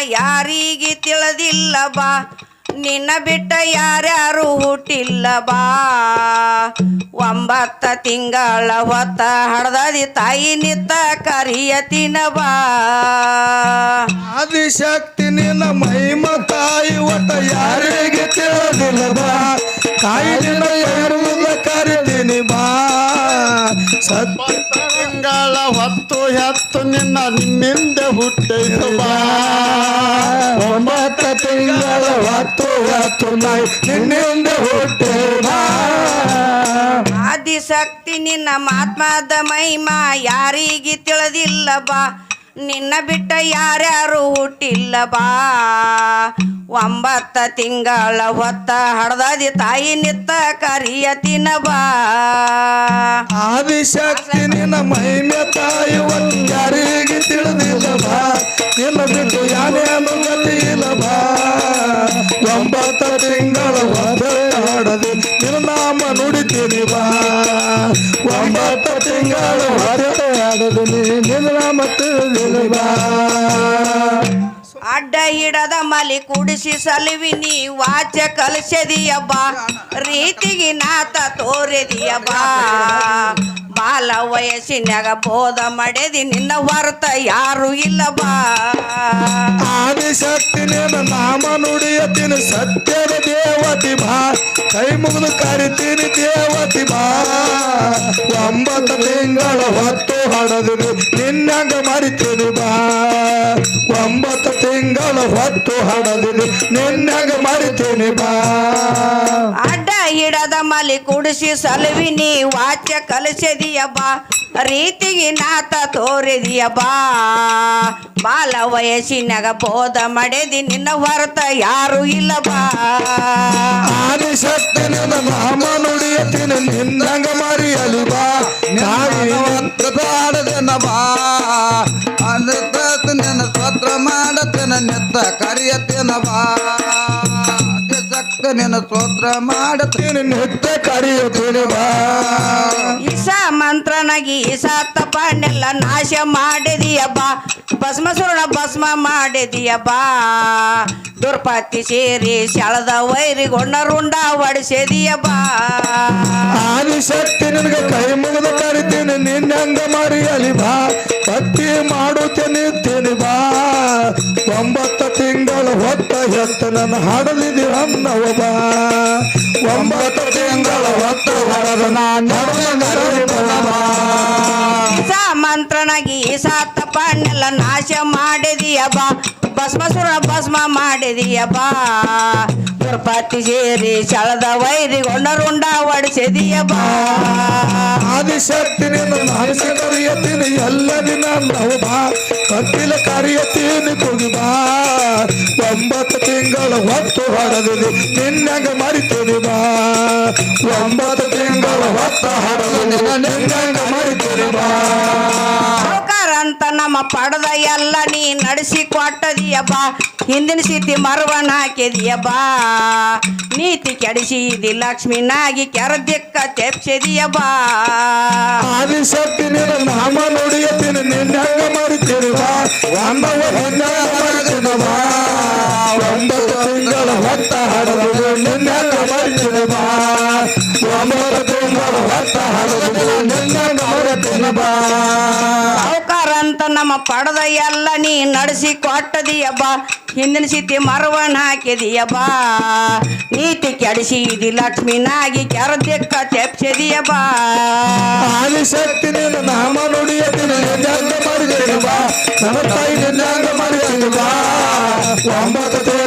ಯಾರಿಗೆ ತಿಳಿದಿಲ್ಲ ಬಾ. ನಿನ್ನ ಬಿಟ್ಟ ಯಾರ್ಯಾರು ಹುಟ್ಟಿಲ್ಲ ಬಾ. ಒಂಬತ್ತ ತಿಂಗಳ ಹೊತ್ತ ಹಡ್ದದಿ ತಾಯಿ ನಿತ್ತ ಕರಿಯ ಬಾ. ಆದಿಶಕ್ತಿ ನಿನ್ನ ಮೈಮ ತಾಯಿ ಒಟ್ಟ ಯಾರಿಗೆ ತಿಳಿದಿಲ್ಲ ಬಾ. ತಾಯಿ ನಿನ್ನ ಸತ್ಯ ತಿಂಗಳ ಹೊತ್ತು ಹೆತ್ತು ನಿನ್ನ ನಿನ್ನಿಂದ ಹುಟ್ಟೈತು ಬಾ. ಒಂಬತ್ತ ತಿಂಗಳ ಹೊತ್ತು ಎತ್ತು ನೈ ನಿನ್ನಿಂದ ಹುಟ್ಟೆ ಬಾ. ಆದಿಶಕ್ತಿ ನಿನ್ನ ಮಾತ್ಮದ ಮಹಿಮಾ ಯಾರಿಗೆ ತಿಳಿದಿಲ್ಲ ಬಾ ನಿನ್ನ ಬಿಟ್ಟ ಯಾರ್ಯಾರು ಹುಟ್ಟಿಲ್ಲ ಬಾ ಒಂಬತ್ತ ತಿಂಗಳ ಹೊತ್ತ ಹಡ್ದದಿ ತಾಯಿ ನಿತ್ತ ಕರಿಯ ಬಾ. ಆದಿಶಕ್ತಿ ನಿನ್ನ ಮಹಿಮೆ ತಾಯಿ ಒಂದು ಯಾರಿಗೆ ತಿಳಿದಿಲ್ಲ ಬಾ. ನಿನ್ನ ಬಿಟ್ಟು ಗತಿ ಇಲ್ಲ ಬಾ. ಒಂಬತ್ತ ತಿಂಗಳ ಹೊತ್ತ ಹಾಡದೆ ನಿನ್ನ ನಾಮ ನುಡಿತೀನಿ ಬಾ. ಒಂಬತ್ತ ತಿಂಗಳ ಹೊತ್ತರೆ ಹಾಡದೆ ನಿನ್ನ ನಾಮ ತಿಳಿದಿಲ್ಲ ಬಾ. ಅಡ್ಡ ಹಿಡದ ಮಲಿ ಕುಡಿಸಿ ಸಲುವಿನಿ ವಾಚ ಕಲಿಸದಿಯಬ್ಬ. ರೀತಿಗೆ ನಾತ ತೋರೆದಿಯಬ್ಬ. ಬಾಲ ವಯಸ್ಸಿನಾಗ ಬೋಧ ಮಡೆದಿ ನಿನ್ನ ಹೊರತ ಯಾರು ಇಲ್ಲ ಬಾ ಆದಿಶಕ್ತಿ ನಾಮ ನುಡಿಯತೀನಿ ಸತ್ಯದ ದೇವತಿ ಬಾ. ಕೈ ಮುಗಿದು ಕರಿತೀನಿ ದೇವತಿ ಬಾ. ಒಂಬತ್ತು ತಿಂಗಳ ಹೊತ್ತು ಹಡದಿರು ನಿನ್ನಂಗ ಮರಿತೀನಿ ಬಾ. ಒಂಬತ್ತು ತಿಂಗಳ ಹೊತ್ತು ಹಡದಿರು ನಿನ್ನಂಗ ಮರಿತೀನಿ ಬಾ. ಅಡ್ಡ ಹಿಡದ ಮಲಿ ಕುಡಿಸಿ ಸಲುವಿನಿ ವಾಚ್ಯ ಕಲಿಸದಿಯ ಬಾ ರೀತಿಗೆ ನಾತ ತೋರಿದಿಯ ಬಾ ಬಾಲ ವಯಸ್ಸಿನಾಗ ಬೋಧ ಮಡೆದಿ ನಿನ್ನ ಹೊರತ ಯಾರು ಇಲ್ಲ ಬಾ ಆದಿಶಕ್ತಿ ನಿನ್ನ ನಾಮ ನುಡಿಯತೀನಿ ನಿನ್ನಂಗ ಮರಿಯಲಿ ಬಾ ನಾಯಿ ಆಡದೆನ ಬಾ ಅನೃತ ನಿನ್ನ ಸ್ತೋತ್ರ ಮಾಡತೇನ ನೆತ್ತ ಕರಿಯತೇನ ಬಾ ನಿನ್ನ ಸ್ತೋತ್ರ ಮಾಡತೇನೆ ನಿನ್ನ ನಿತ್ಯ ಈಶಾ ಬಾ ಈಸ ಮಂತ್ರನಾಗಿ ಈಶಾ ತಪ್ಪನ್ನೆಲ್ಲ ನಾಶ ಮಾಡಿದೀಯಪ್ಪ. ಭಸ್ಮ ಸುರಣ ಭಸ್ಮ ಮಾಡಿದೀಯಪ್ಪ. ದುರ್ಪತಿ ಸೇರಿ ಶಳದ ವೈರಿಗೊಂಡ ರುಂಡ ಒಡಿಸಿದಿಯ ಬಾ ಆದಿಶಕ್ತಿ ನಿನಗೆ ಕೈ ಮುಗಿದು ಕರಿತೀನಿ ನಿನ್ನಂಗ ಮರಿಯಲಿ ಬಾ ಭಕ್ತಿ ಮಾಡುತ್ತೇನೆ ತಿನಿ ಬಾ ಒಂಬತ್ತು ತಿಂಗಳು ಹೊತ್ತ ಹೆತ್ತ ನನ್ನ ಹಾಡಲಿದಿ ಅನ್ನವಬ ಒಂಬತ್ತು ತಿಂಗಳ ಹೊತ್ತ ಹೊಡೆದು ನಾನು ಮಂತ್ರನಾಗಿ ತಪನೆಲ್ಲ ನಾಶ ಮಾಡಿದೀಯ ಭಸ್ಮ ಸುರ್ಣ ಭಸ್ಮ ಮಾಡಿದೀಯಪ್ಪ. ದುರ್ಪತಿ ಸೇರಿ ಚಳದ ವೈರಿ ಗೊಂಡರುಂಡ ಒಡಿಸಿದೀಯಪ್ಪ ಬಾ ಆದಿಶಕ್ತಿ ನಿನ್ನ ನಾನಿಸಿ ಕರಿಯತೀನಿ ಎಲ್ಲ ದಿನ ನಾವು ಬಾ ಕತ್ತಿಲ ಕರಿಯತೀನಿ ತುಗಿ ಬಾ. ಒಂಬತ್ತು ತಿಂಗಳ ಹೊತ್ತು ಹೊಡೆದಿದೆ ನಿನ್ನಂಗ ಮರಿತೀನಿ ಬಾ. ಒಂಬತ್ತು ತಿಂಗಳ ಪಡೆದ ಎಲ್ಲ ನೀ ನಡೆಸಿ ಕೊಟ್ಟದಿಯ ಬಾ ಹಿಂದಿನ ಸೀತಿ ಮರವಣ ಹಾಕಿದಿಯಬ್ಬ ಬಾ ನೀತಿ ಕೆಡಿಸಿದಿ ಲಕ್ಷ್ಮಿನಾಗಿ ಕೆರದಿಕ್ಕ ತೆಪ್ಸಿದೀಯಪ್ಪ. ನಾಮ ಪಡೆದ ಎಲ್ಲ ನೀ ನಡೆಸಿ ಕೊಟ್ಟದಿಯಬ್ಬ. ಹಿಂದಿನ ಸಿದ್ಧಿ ಮರವನ್ನು ಹಾಕಿದೀಯಬ್ಬ. ನೀತಿ ಕೆಡಿಸಿ ಇದಿ ಲಕ್ಷ್ಮಿನಾಗಿ ಕೆರದಿಕ್ಕ ತೆಪ್ಸಿದಿಯ ಬಾ ಆದಿಶಕ್ತಿ ನಿನ್ನ ನಾಮ ಒಂಬತ್ತು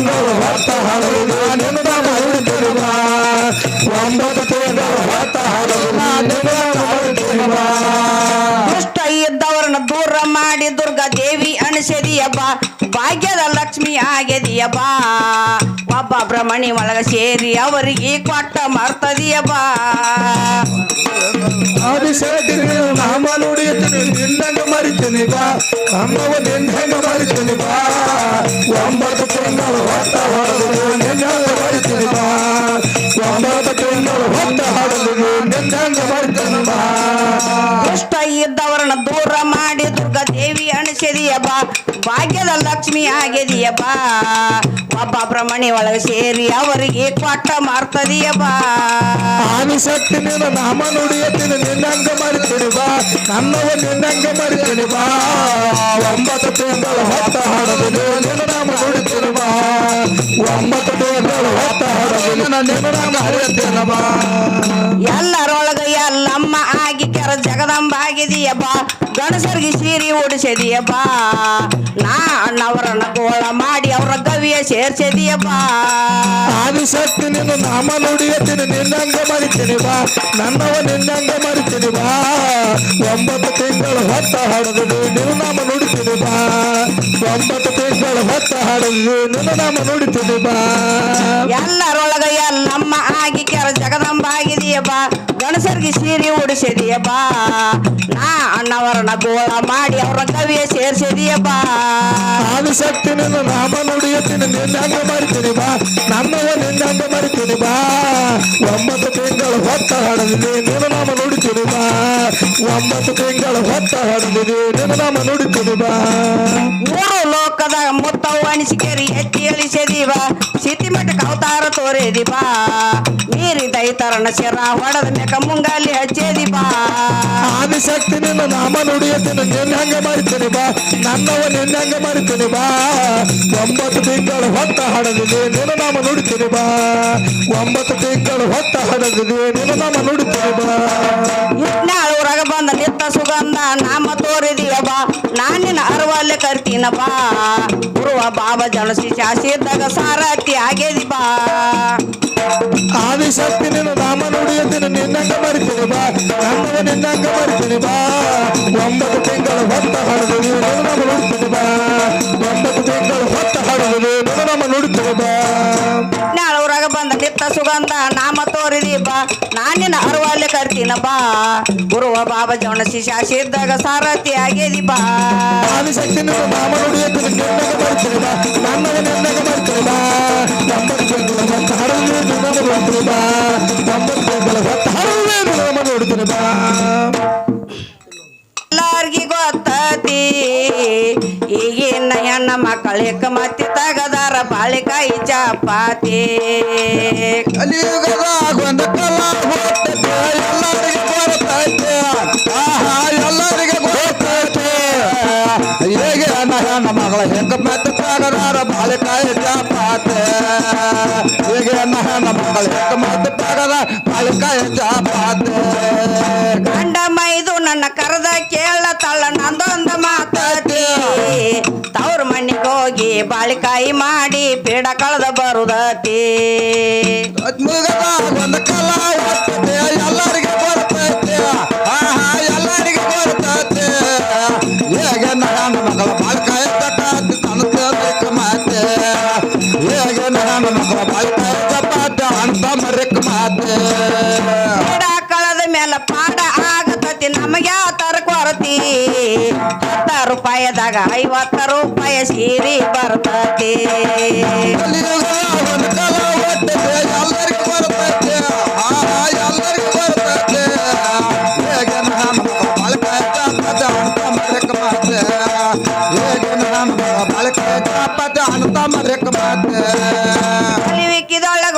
ಬಾ ಭಾಗ್ಯದ ಲಕ್ಷ್ಮಿ ಆಗದಿಯ ಬಾ ಒಬ್ಬ ಬ್ರಹ್ಮಣಿ ಒಳಗ ಸೇರಿ ಅವರಿಗೆ ಕೊಟ್ಟ ಮರ್ತದಿಯ ಬಾ ಆದಿಶಕ್ತಿ ನಿನ್ನ ನಾಮ ನುಡಿಯತೀನಿ ನಿನ್ನಂಗ ಮರಿತೀನಿ ಬಾ. ಅಮ್ಮವ ನಿನ್ನಂಗ ಮರಿತೀನಿ ಬಾ. ಒಂಬತ್ತು ಹೊತ್ತ ಹೊಡೆದು ನಿನ್ನಂಗ ಮರಿತೀನಿ ಬಾ. ಒಂಬತ್ತು ತಿಂಗಳು ಹೊತ್ತ ಹೊಡೆದು ನಿನ್ನಂಗ ಮರಿತೀನಿ ಬಾ. ದುಷ್ಟ ಇದ್ದವರನ್ನ ದೂರ ಮಾಡಿ ದುರ್ಗಾ ದೇವಿ ಅನಿಸದಿಯ ಬಾ. ಭಾಗ್ಯದ ಲಕ್ಷ್ಮಿ ಆಗಿದೆಯಪ್ಪ ಒಬ್ಬ ಬ್ರಹ್ಮಣಿ ಒಳಗೆ ಸೇರಿ ಅವರಿಗೆ ಕೊಟ್ಟ ಮಾರ್ತದಿಯ ಬಾ. ಆದಿಶಕ್ತಿ ನೀನು ನಾಮ ನುಡಿಯತ್ತೀನಿ ನಿನ್ನಂಗ ಮರಿತೀನಿ ಬಾ. ನನ್ನವ ನಿನ್ನಂಗ ಮರಿತೀನಿ ಬಾ. ಒಂಬತ್ತು ತಿಂಗಳ ಹೊತ್ತ ಹಾಡದಿನಿ ನಿನ್ನ ನಾಮ ನುಡಿತೀನಿ ಬಾ. ಒಂಬತ್ತು ತಿಂಗಳ ಹೊತ್ತ ಹಾಡದಿನಿ ನಿನ್ನ ನಾಮ ಹರಿಯತ್ತೇನಮ್ಮ ಎಲ್ಲರೊಳಗ ಎಲ್ಲಮ್ಮ ಆಗಿ ಕೆರ ಜಗದಂಬ ಆಗಿದೆಯ ಬಾ. ಗಣಸರಿಗೆ ಸೀರೆ ಓಡಿಸದಿಯ ಬಾ. ನಾ ಅಣ್ಣವರನ್ನ ಗೋಳ ಮಾಡಿ ಅವರ ಗವಿಯ ಸೇರ್ಸಿದೀಯ ಬಾ. ಸತ್ತು ನಿನ್ನ ನಾಮ ನುಡಿಯತ್ತೀನಿ ನಿನ್ನಂಗ ಮರಿತೀನಿ ಬಾ. ನನ್ನವ ನಿನ್ನಂಗ ಮರಿತೀನಿ ಬಾ. ಒಂಬತ್ತು ತಿಂಗಳ ಹೊತ್ತ ಹಾಡದು ನಿನ್ನ ನಾಮ ನುಡಿತೀನಿ ಬಾ. ಒಂಬತ್ತು ತಿಂಗಳ ಹೊತ್ತ ಹಾಡದು ನಿನ್ನ ನಾಮ ನುಡಿತೀನಿ ಬಾ. ಎಲ್ಲರೊಳಗ ಎಲ್ಲಮ್ಮ ಆಗಿ ಕೆರ ಜಗದಂಬ ಆಗಿದೆಯ ಬಾ. ಗಣಸರಿಗೆ ಸೀರೆ ಉಡಿಸಿದೀಯ ಬಾ ನಾ ಅಣ್ಣವರನ್ನ ಗೋಳ ಮಾಡಿ ಅವರ ಕವಿಯ ಸೇರ್ಸಿದೀಯ ಬಾ ಸತ್ತಿನ ನಾಮ ನುಡಿಯುತ್ತೀನಿ ನಿನ್ನಂಗ ಮರಿತೀನಿ ಬಾ. ನನ್ನವ ನಿನ್ನಂಗ ಮರಿತೀನಿ ಬಾ. ಒಂಬತ್ತು ತಿಂಗಳ ಹೊತ್ತ ಹಾಡದಿನಿ ನಿನ್ನ ನಾಮ ನುಡಿತೀನಿ ಬಾ. ಒಂಬತ್ತು ತಿಂಗಳ ಹೊತ್ತ ಹಾಡದಿನಿ ನಿನ್ನ ನಾಮ ನುಡಿತೀನಿ ಬಾ. ಮೂರು ಲೋಕದ ಮುತ್ತವು ಅನಿಸಿಕೆರಿ ಎತ್ತಿ ಎಳಿಸಿದೀವ ಮಠಕ್ಕೆ ಅವತಾರ ತೋರೆ ಬಾ ಮೀರಿ ದೈತರನ ಶಿರ ಹೊಡೆದ ಮೇಕ ಮುಂಗಾಲಿ ಹಚ್ಚೇದಿ ಬಾ ಆದಿಶಕ್ತಿ ನಿನ್ನ ನಾಮ ನುಡಿಯುತ್ತೀನಿ ನಿನ್ನಂಗ ಮರಿತೀನಿ ಬಾ. ನನ್ನವ ನಿನ್ನಂಗ ಮರಿತೀನಿ ಬಾ. ಒಂಬತ್ತು ತಿಂಗಳು ಹೊತ್ತ ಹಾಡದಿನಿ ನಿನ್ನ ನಾಮ ನುಡಿತೀನಿ ಬಾ. ಒಂಬತ್ತು ತಿಂಗಳು ಹೊತ್ತ ಹಾಡದಿನಿ ನಿನ್ನ ನಾಮ ನುಡಿತೀನಿ ಬಾ. ಇಟ್ನಾಳೂರಾಗ ಬಂದ ನಿತ್ತ ಸುಗಂಧ ನಾಮ ತೋರಿದೀಯ ಬಾ ನಾನಿನ ಅರವಲ್ಲೇ ಕರ್ತೀನಪ್ಪ ಬಾಬಾ ಜನಸಿ ಶಾಸಿದ್ದಾಗ ಸಾರಥಿ ಆಗೇದಿ ಬಾ. ಆದಿಶಕ್ತಿ ನಿನ್ನ ನಾಮ ನುಡಿಯುತ್ತೀನಿ ನಿನ್ನಂಗ ಮರಿತೀನಿ ಬಾ. ನಮ್ಮವ ನಿನ್ನಂಗ ಮರಿತೀನಿ ಬಾ. ಒಂಬತ್ತು ತಿಂಗಳ ಹೊತ್ತ ಹಾಡದಿನಿ ನಿನ್ನ ನಮ್ಮ ನುಡಿತೀನಿ ಬಾ. ಒಂಬತ್ತು ತಿಂಗಳ ಹೊತ್ತ ಹಾಡದಿನಿ ನಿನ್ನ ಬಾ ನುಡಿತೀನಿ ಬಾ. ಇಟ್ನಾಳೂರಾಗ ಬಂದ ನಿತ್ತ ಸುಗಂಧ ನಾಮ ತೋರಿದಿ ಬಾ. ನಾನಿನ ಅರವಲ್ಲಿ ಕರ್ತೀನ, ಬಾ. ಗುರುವ ಬಾಬಾ ಜನಸಿ ಇದ್ದಾಗ ಸಾರಥಿ ಆಗೇದಿ ಬಾ. ಆದಿಶಕ್ತಿ ನಿನ್ನ ನಾಮ ಬಾ. ನಿನ್ನ ಬಾ. ಎಲ್ಲಾರ್ಗಿ ಗೊತ್ತತಿ, ಈಗಿನ ಹೆಣ್ಣ ಮಕ್ಕಳಿಗೆ ತಗದಾರ ಬಾಳಿಕಾಯಿ ಚಪಾತಿ ಕಲಿಯುಗದಾಗ ಒಂದು ಕಲ ಹುಟ್ಟೈತೆ ಎಲ್ಲರಿಗೆ ಬರ್ತೈತೆ ಆಹಾ ಎಲ್ಲರಿಗೆ ಗೊತ್ತೈತೆ ಹೇಗೆ ನನ್ನ ಮಗಳ ಹೆಂಗ ಮೆತ್ತ ತಗದಾರ ಬಾಳಿಕಾಯಿ ಚಾಪಾತೆ ಹೇಗೆ ನನ್ನ ಮಗಳ ಹೆಂಗ ಮೆತ್ತ ತಗದ ಬಾಳಿಕಾಯಿ ಚಾಪಾತೆ ಗಂಡ ಮೈದು ನನ್ನ ಕರೆದ ಕೇಳ ತಳ್ಳ ನಂದೊಂದ ಮಾತತಿ ತವ್ರ ಮಣ್ಣಿಗೆ ಹೋಗಿ ಬಾಳಿಕಾಯಿ ಮಾಡಿ ಪೀಡ ಕಳೆದ ಬರುದತಿ. ಎಲ್ಲರಿಗೆ ಬರ್ತೈತೆ. ಎಲ್ಲರಿಗೆ ಬರ್ತೈತೆ. ಹೇಗೆ ನನ್ನ ಮಗಳ ಬಾಳ್ಕಾಯ ಚಪಾತಿ ತನಕ ಮಾತೆ. ಹೇಗೆ ನನ್ನ ಮಗಳ ಬಾಳ್ಕಾಯ ಚಪಾತಿ ಅಂತ ಮರಕ್ ಮಾತೆ. ಪೀಡ ಕಳೆದ ಮೇಲೆ ಪಾಡ ರೂಪಾಯದಾಗ ಐವತ್ತ ರೂಪಾಯಿ ಸೀರಿ ಬರ್ತತಿ.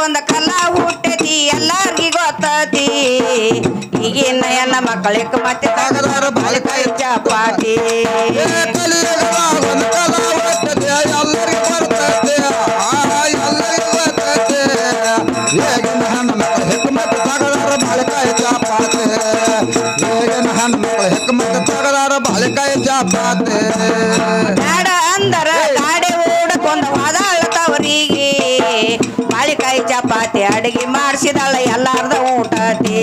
ಒಂದು ಕಲ ಹುಟ್ಟೈತಿ, ಎಲ್ಲಾರ್ಗಿ ಗೊತ್ತತಿ. ಈಗಿನ ಎಲ್ಲ ಮಕ್ಕಳಿಗೆ ಮತ್ತೆ ತಗದಾರ ಬಾಳಿಕಾಯಿ ಚಪಾತಿ. ಚಾಪಾತೆ ಬೇಡ ಅಂದರ ಗಾಡಿ ಓಡಕೊಂದ ವಾದಾಳ ತವರಿಗೆ ಬಾಳಿಕಾಯಿ ಚಪಾತಿ ಅಡಿಗೆ ಮಾಡಿಸಿದಳ ಎಲ್ಲಾರ್ದ ಊಟತಿ